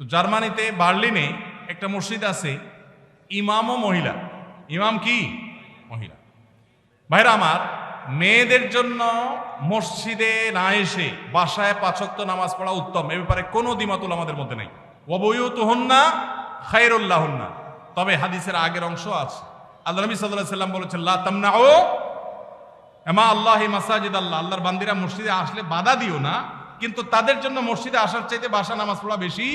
তো জার্মানিতে, বার্লিনে একটা মসজিদ আছে, ইমামও মহিলা। ইমাম কি? মহিলা। ভাইরা আমার, মেয়েদের জন্য মসজিদে না এসে বাসায় পাচক্ত নামাজ পড়া উত্তম। এ ব্যাপারে কোনো দ্বিমতুল আমাদের মধ্যে নেই। ওবইউত হন্না খায়রুল্লাহ হন্না তবে হাদিসের আগের অংশ আছে। আল্লাহ নবী সাল্লাহ সাল্লাম বলেছেন, লা তামনা ও এমা আল্লাহ মাসাজিদ আল্লাহ আল্লাহর বান্দিরা মসজিদে আসলে বাধা দিও না, কিন্তু তাদের জন্য মসজিদে আসার চাইতে বাসা নামাজ পড়া বেশি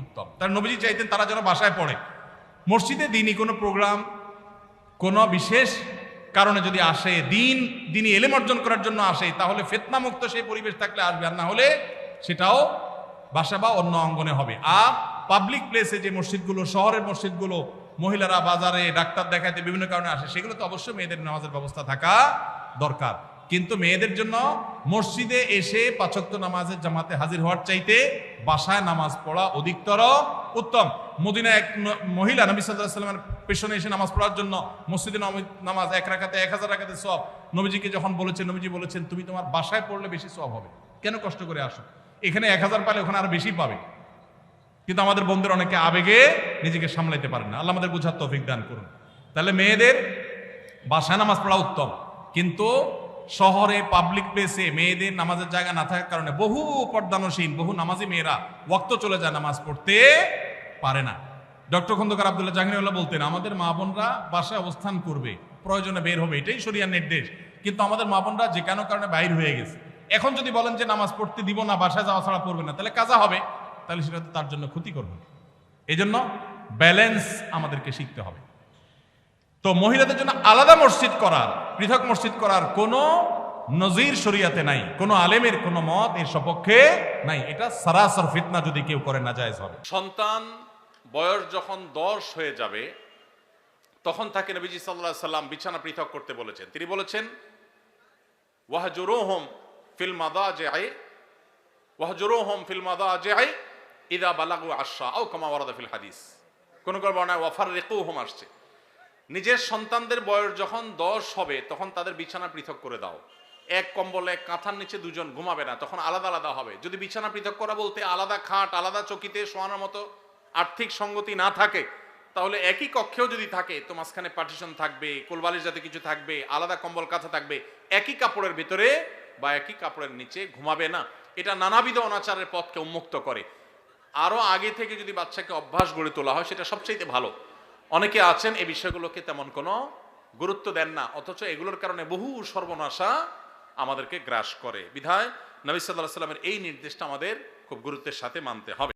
উত্তম। তার নবীজি চাইতেন তারা যেন বাসায় পড়ে। মসজিদে দিনই কোনো প্রোগ্রাম কোনো বিশেষ কারণে যদি আসে দিন, দিনই এলেম অর্জন করার জন্য আসে, তাহলে ফেতনা মুক্ত সেই পরিবেশ থাকলে আসবে আর না হলে সেটাও বাসা বা অন্য অঙ্গনে হবে। আর পাবলিক প্লেসে যে মসজিদগুলো, শহরের মসজিদগুলো, মহিলারা বাজারে ডাক্তার দেখাতে বিভিন্ন কারণে আসে সেগুলো তো অবশ্যই মেয়েদের নামাজের ব্যবস্থা থাকা দরকার। কিন্তু মেয়েদের জন্য মসজিদে এসে পাচক্ত নামাজের জামাতে হাজির হওয়ার চাইতে বাসায় নামাজ পড়া অধিকতর উত্তম। মদিনা এক মহিলা নবী সাল্লাহ সাল্লামের পেছনে এসে নামাজ পড়ার জন্য মসজিদে নম- নামাজ এক রাখাতে এক হাজার রাখাতে সব নবীজিকে যখন বলেছেন, নবীজি বলেছেন, তুমি তোমার বাসায় পড়লে বেশি সব হবে। কেন কষ্ট করে আসো? এখানে এক হাজার পালে ওখানে আরও বেশি পাবে। কিন্তু আমাদের বন্ধুরা অনেকে আবেগে নিজেকে সামলাইতে পারেন না। আল্লাহ আমাদের বোঝার তৌফিক দান করুন। তাহলে মেয়েদের বাসায় নামাজ পড়া উত্তম। কিন্তু শহরে পাবলিক প্লেসে মেয়েদের নামাজের জায়গা না থাকার কারণে বহু পর্দানসীন, বহু নামাজি মেয়েরা ওক্ত চলে যায় নামাজ পড়তে পারে না। ডক্টর খন্দকার আবদুল্লাহ জাহাঙ্গীরউল্লাহ বলতেন, আমাদের মা বোনরা বাসায় অবস্থান করবে, প্রয়োজনে বের হবে, এটাই শরিয়ার নির্দেশ। কিন্তু আমাদের মা বোনরা যে কেন কারণে বাইর হয়ে গেছে। এখন যদি বলেন যে নামাজ পড়তে দিব না, বাসায় যাওয়া ছাড়া পড়বে না, তাহলে কাজা হবে? তাহলে সেটা তো তার জন্য ক্ষতি করবে এই জন্য ব্যালেন্স আমাদেরকে শিখতে হবে। তো মহিলাদের জন্য আলাদা মসজিদ করার পৃথক মসজিদ করার কোনো নজির শরিয়াতে নাই, কোনো আলেমের কোনো মত এর সপক্ষে নাই। এটা সারাসর ফিতনা যদি কেউ করে না যায় হবে। সন্তান বয়স যখন দশ হয়ে যাবে, তখন তাকে নবীজি সাল্লাহ সাল্লাম বিছানা পৃথক করতে বলেছেন। তিনি বলেছেন, ওয়াহজুরোহম ফিল মাদা যে আয় ওয়াহজুরোহম ফিল মাদা যে আয় ইদা বালাগু আশা ও কামা ওয়ারাদা ফিল হাদিস। কোন বর্ণায় ওয়াফার রেকু হোম আসছে। নিজের সন্তানদের বয়স যখন দশ হবে, তখন তাদের বিছানা পৃথক করে দাও। এক কম্বলে, এক কাঁথার নিচে দুজন ঘুমাবে না, তখন আলাদা আলাদা হবে। যদি বিছানা পৃথক করা বলতে আলাদা খাট, আলাদা চকিতে শোয়ানোর মতো আর্থিক সঙ্গতি না থাকে, তাহলে একই কক্ষেও যদি থাকে, তো মাঝখানে পার্টিশন থাকবে, কোলবালিশ যাতে কিছু থাকবে, আলাদা কম্বল, কাঁথা থাকবে, একই কাপড়ের ভিতরে বা একই কাপড়ের নিচে ঘুমাবে না। এটা নানাবিধ অনাচারের পথকে উন্মুক্ত করে। আরও আগে থেকে যদি বাচ্চাকে অভ্যাস গড়ে তোলা হয়, সেটা সবচাইতে ভালো। অনেকে আছেন এই বিষয়গুলোকে তেমন কোনো গুরুত্ব দেন না, অথচ এগুলোর কারণে বহু সর্বনাশা আমাদেরকে গ্রাস করে। বিধায় নবী সাল্লাহ সাল্লামের এই নির্দেশটা আমাদের খুব গুরুত্বের সাথে মানতে হবে।